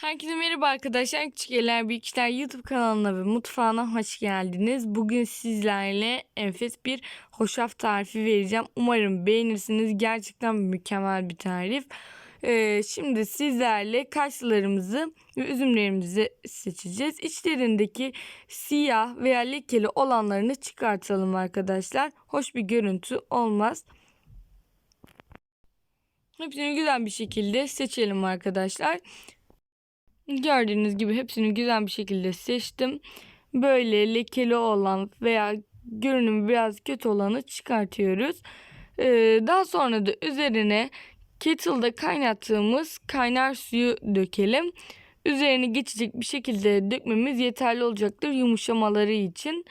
Herkese merhaba arkadaşlar. Küçük Eller Büyük İşler YouTube kanalına ve mutfağına hoş geldiniz. Bugün sizlerle enfes bir hoşaf tarifi vereceğim. Umarım beğenirsiniz. Gerçekten mükemmel bir tarif. Ee, şimdi sizlerle kaşlarımızı ve üzümlerimizi seçeceğiz. İçlerindeki siyah veya lekeli olanlarını çıkartalım arkadaşlar. Hoş bir görüntü olmaz. Hepsini güzel bir şekilde seçelim arkadaşlar. Gördüğünüz gibi hepsini güzel bir şekilde seçtim. Böyle lekeli olan veya görünümü biraz kötü olanı çıkartıyoruz. Ee, daha sonra da üzerine kettle'da kaynattığımız kaynar suyu dökelim. Üzerine geçecek bir şekilde dökmemiz yeterli olacaktır yumuşamaları için.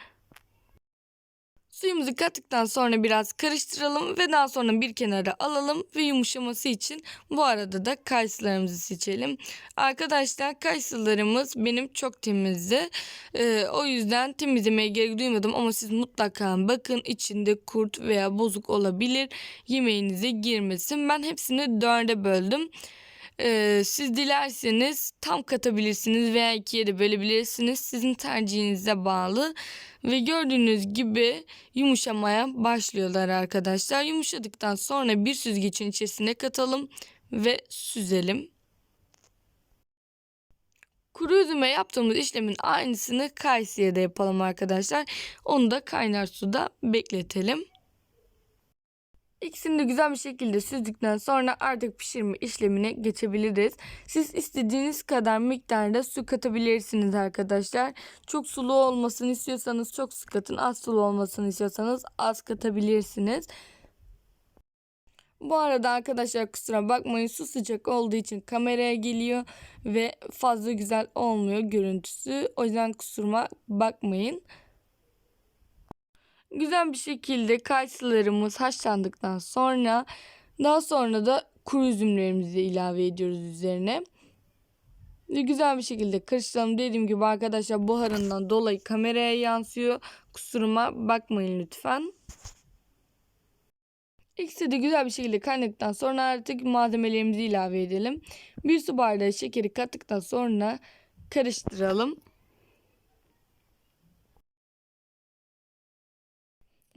Suyumuzu kattıktan sonra biraz karıştıralım ve daha sonra bir kenara alalım ve yumuşaması için bu arada da kayısılarımızı seçelim. Arkadaşlar kayısılarımız benim çok temizdi. Ee, o yüzden temizlemeye gerek duymadım ama siz mutlaka bakın içinde kurt veya bozuk olabilir. Yemeğinize girmesin. Ben hepsini dörde böldüm. Ee, siz dilerseniz tam katabilirsiniz veya ikiye de bölebilirsiniz. Sizin tercihinize bağlı. Ve gördüğünüz gibi yumuşamaya başlıyorlar arkadaşlar. Yumuşadıktan sonra bir süzgecin içerisine katalım ve süzelim. Kuru üzüme yaptığımız işlemin aynısını kayısıya da yapalım arkadaşlar. Onu da kaynar suda bekletelim. İkisini de güzel bir şekilde süzdükten sonra artık pişirme işlemine geçebiliriz. Siz istediğiniz kadar miktarda su katabilirsiniz arkadaşlar. Çok sulu olmasını istiyorsanız çok sık katın. Az sulu olmasını istiyorsanız az katabilirsiniz. Bu arada arkadaşlar kusura bakmayın su sıcak olduğu için kameraya geliyor ve fazla güzel olmuyor görüntüsü. O yüzden kusuruma bakmayın. Güzel bir şekilde kayısılarımız haşlandıktan sonra daha sonra da kuru üzümlerimizi ilave ediyoruz üzerine. Ve güzel bir şekilde karıştıralım. Dediğim gibi arkadaşlar buharından dolayı kameraya yansıyor. Kusuruma bakmayın lütfen. İkisi de güzel bir şekilde kaynadıktan sonra artık malzemelerimizi ilave edelim. Bir su bardağı şekeri kattıktan sonra karıştıralım.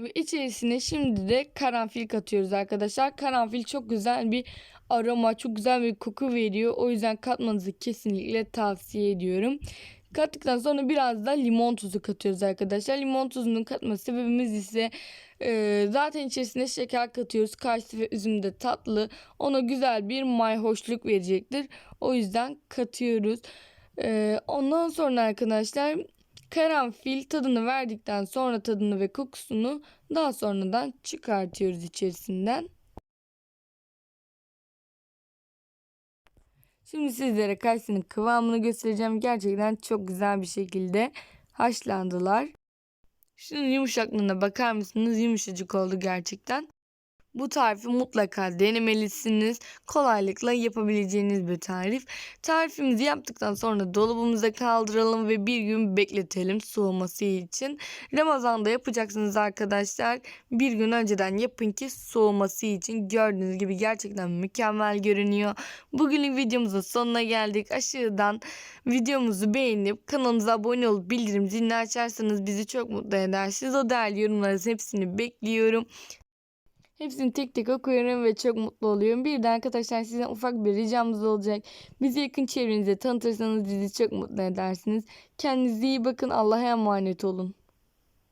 Ve içerisine şimdi de karanfil katıyoruz arkadaşlar. Karanfil çok güzel bir aroma, çok güzel bir koku veriyor. O yüzden katmanızı kesinlikle tavsiye ediyorum. Kattıktan sonra biraz da limon tuzu katıyoruz arkadaşlar. Limon tuzunun katma sebebimiz ise e, zaten içerisine şeker katıyoruz. Kayısı ve üzüm de tatlı. Ona güzel bir mayhoşluk verecektir. O yüzden katıyoruz. E, ondan sonra arkadaşlar Karanfil tadını verdikten sonra tadını ve kokusunu daha sonradan çıkartıyoruz içerisinden. Şimdi sizlere kayısının kıvamını göstereceğim. Gerçekten çok güzel bir şekilde haşlandılar. Şunun yumuşaklığına bakar mısınız? Yumuşacık oldu gerçekten. Bu tarifi mutlaka denemelisiniz. Kolaylıkla yapabileceğiniz bir tarif. Tarifimizi yaptıktan sonra dolabımıza kaldıralım ve bir gün bekletelim soğuması için. Ramazan'da yapacaksınız arkadaşlar. Bir gün önceden yapın ki soğuması için. Gördüğünüz gibi gerçekten mükemmel görünüyor. Bugünün videomuzun sonuna geldik. Aşağıdan videomuzu beğenip kanalımıza abone olup bildirim zilini açarsanız bizi çok mutlu edersiniz. O değerli yorumlarınızın hepsini bekliyorum. Hepsini tek tek okuyorum ve çok mutlu oluyorum. Bir de arkadaşlar sizden ufak bir ricamız olacak. Bizi yakın çevrenize tanıtırsanız bizi çok mutlu edersiniz. Kendinize iyi bakın. Allah'a emanet olun.